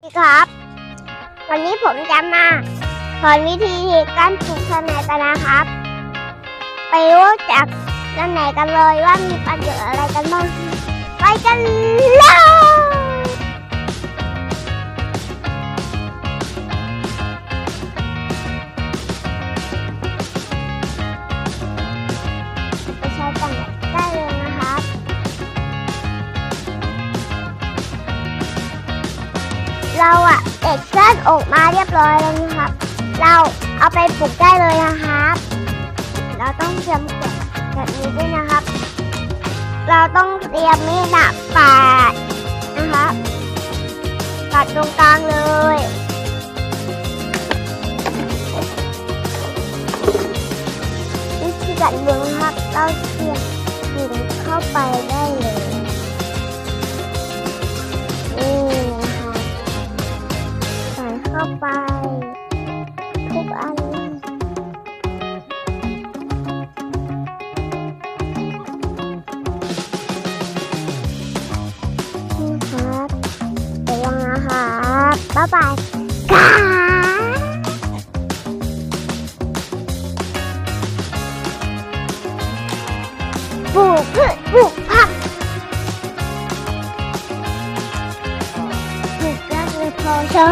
สวัสดีครับ วันนี้ผมจะมาสอนวิธีการปลูกสะแหนกันนะครับ ไปรู้จักสะแหนกันเลยว่ามีประโยชน์อะไรกันบ้าง ไปกันเลย เราอะเด็ดเส้นออกมาเรียบร้อยแล้วนะครับ เราเอาไปปลูกได้เลยนะครับ เราต้องเตรียมขวดแบบนี้ด้วยนะครับ เราต้องเตรียมมีดอะปาดนะครับปาดตรงกลางเลยวิธีการดึงนะครับ เราเสียบกิ่งเข้าไปได้ เข้าไป ทุกอันเลยนี่ครับเดี๋ยวลองนะครับบ๊ายบายค่ะปลูกพืชปลูกผักปลูกแล้วเลยพอชอ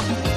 บ